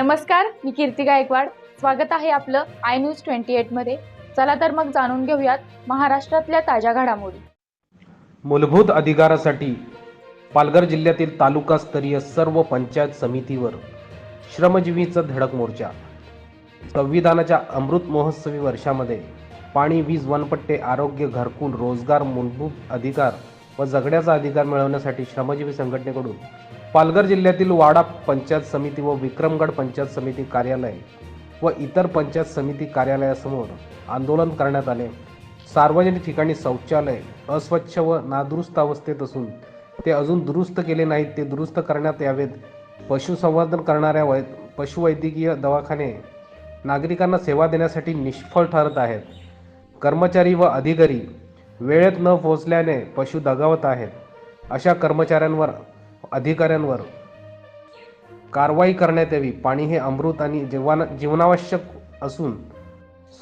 नमस्कार मी कीर्ती गायकवाड. स्वागत आहे आपलं आय न्यूज ट्वेंटी एटमध्ये चला तर मग जाणून घेऊयात महाराष्ट्रातल्या ताज्या घडामोडी. मूलभूत अधिकारासाठी पालघर जिल्ह्यातील तालुकास्तरीय सर्व पंचायत समितीवर श्रमजीवीचा धडक मोर्चा. संविधानाच्या अमृत महोत्सवी वर्षामध्ये पाणी वीज वनपट्टे आरोग्य घरकुल रोजगार मूलभूत अधिकार व जगण्याचा अधिकार मिळवण्यासाठी श्रमजीवी संघटनेकडून पालघर जिल्ह्यातील वाडा पंचायत समिती व विक्रमगड पंचायत समिती कार्यालय व इतर पंचायत समिती कार्यालयासमोर आंदोलन करण्यात आले. सार्वजनिक ठिकाणी शौचालय अस्वच्छ व नादुरुस्त अवस्थेत असून ते अजून दुरुस्त केले नाहीत. ते दुरुस्त करण्यात यावेत. पशुसंवर्धन करणाऱ्या वै पशुवैद्यकीय दवाखाने नागरिकांना सेवा देण्यासाठी निष्फळ ठरत आहेत. कर्मचारी व अधिकारी वेळेत न पोहोचल्याने पशु दगावत आहेत. अशा कर्मचाऱ्यांवर अधिकाऱ्यांवर कारवाई करण्यात यावी. पाणी हे अमृत आणि जीवन जीवनावश्यक असून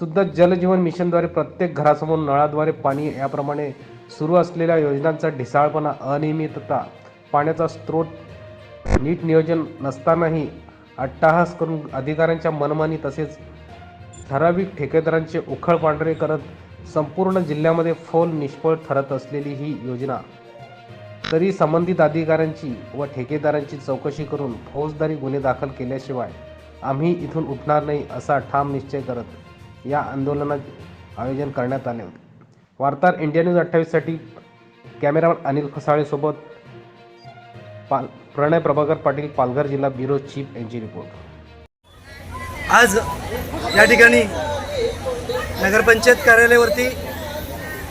सुद्धा जलजीवन मिशनद्वारे प्रत्येक घरासमोर नळाद्वारे पाणी याप्रमाणे सुरू असलेल्या योजनांचा ढिसाळपणा अनियमितता पाण्याचा स्रोत नीट नियोजन नसतानाही अट्टाहास करून अधिकाऱ्यांच्या मनमानी तसेच ठराविक ठेकेदारांचे उखळ पांढरे करत संपूर्ण जिल्ह्यामध्ये फोल निष्फळ ठरत असलेली ही योजना तरी संबंधित अधिकाऱ्यांची व ठेकेदारांची चौकशी करून फौजदारी गुन्हे दाखल केल्याशिवाय आम्ही इथून उठणार नाही असा ठाम निश्चय करत या आंदोलनात आयोजन करण्यात आले होते. वार्ताहर इंडिया न्यूज अठ्ठावीससाठी कॅमेरामन अनिल खसाळेसोबत पाल प्रणय प्रभाकर पाटील पालघर जिल्हा ब्युरो चीफ यांची रिपोर्ट. आज या ठिकाणी नगरपंचायत कार्यालयावरती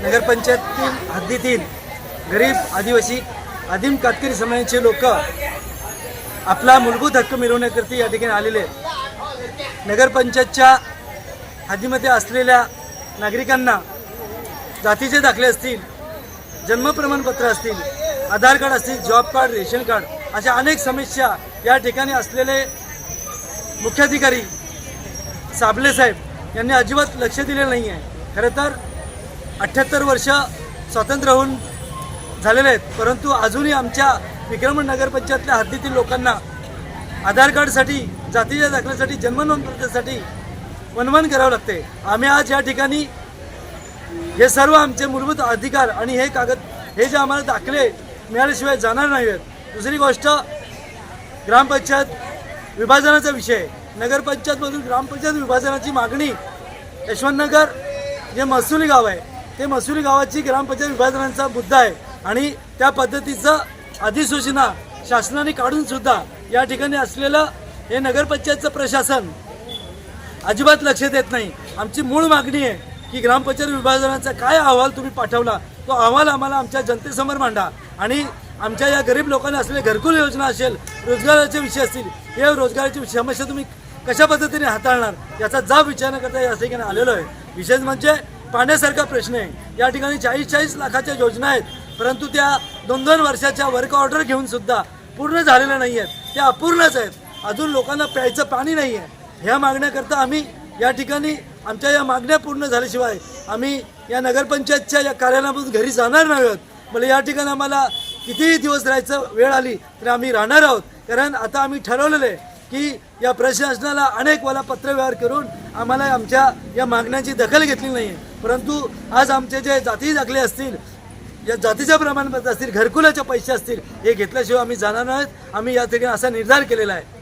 नगरपंचायतीतील हद्दीतील गरीब आदिवासी आदिम कातकरी समाजाचे लोक आपला मूलभूत हक्क मिळवण्याकरिता या ठिकाणी आलेले नगरपंचायतच्या हद्दीमध्ये असलेल्या नागरिकांना जातीचे दाखले असतील जन्म प्रमाणपत्र असतील आधार कार्ड असतील जॉब कार्ड रेशन कार्ड अशा अनेक समस्या या ठिकाणी असलेले मुख्याधिकारी साबले साहेब यांनी अजिबात लक्ष दिलेलं नाही आहे खरं तर अठ्ठ्याहत्तर वर्ष स्वातंत्र्य होऊन झालेले आहेत. परंतु अजूनही आमच्या विक्रमण नगरपंचायतल्या हद्दीतील लोकांना आधार कार्डसाठी जातीच्या दाखल्यासाठी जन्म नोंदणीसाठी वनवन करावं लागते. आम्ही आज या ठिकाणी हे सर्व आमचे मूलभूत अधिकार आणि हे कागद हे जे आम्हाला दाखले मिळाल्याशिवाय जाणार नाही आहेत. दुसरी गोष्ट ग्रामपंचायत विभाजनाचा विषय. नगरपंचायतमधून ग्रामपंचायत विभाजनाची मागणी यशवंतनगर जे महसुली गाव आहे ते महसुली गावाची ग्रामपंचायत विभाजनाचा मुद्दा आहे. आणि त्या पद्धतीचं अधिसूचना शासनाने काढून सुद्धा या ठिकाणी असलेलं हे नगरपंचायतचं प्रशासन अजिबात लक्ष देत नाही. आमची मूळ मागणी आहे की ग्रामपंचायत विभाजनाचा काय अहवाल तुम्ही पाठवला तो अहवाल आम्हाला आमच्या जनतेसमोर मांडा. आणि आमच्या या गरीब लोकांना असलेली घरकुल योजना असेल रोजगाराचे विषय असतील हे रोजगाराची समस्या तुम्ही कशा पद्धतीने हाताळणार याचा जाब विचार न करता या ठिकाणी आलेलो आहे. विशेष म्हणजे पाण्यासारखा प्रश्न आहे. या ठिकाणी चाळीस चाळीस लाखाच्या योजना आहेत. परंतु त्या दोन दोन वर्षाच्या वर्क ऑर्डर घेऊन सुद्धा पूर्ण झालेल्या नाही आहेत त्या अपूर्णच आहेत. अजून लोकांना प्यायचं पाणी नाही आहे ह्या मागण्याकरता आम्ही या ठिकाणी आमच्या या मागण्या पूर्ण झाल्याशिवाय आम्ही या नगरपंचायतच्या या कार्यालयामधून घरी जाणार नाही आहोत. मला या ठिकाणी आम्हाला कितीही दिवस राहायचं वेळ आली तरी आम्ही राहणार आहोत. कारण आता आम्ही ठरवलेलं आहे की या प्रशासनाला अनेक वेळा पत्रव्यवहार करून आम्हाला आमच्या या मागण्यांची दखल घेतली नाही आहे परंतु आज आमचे जे जाती दाखले असतील या जातीच्या प्रमाणपत्र असतील घरकुलाचे पैसे असतील हे घेतल्याशिवाय आम्ही जाणार नाहीत. आम्ही या ठिकाणी असा निर्धार केलेला आहे.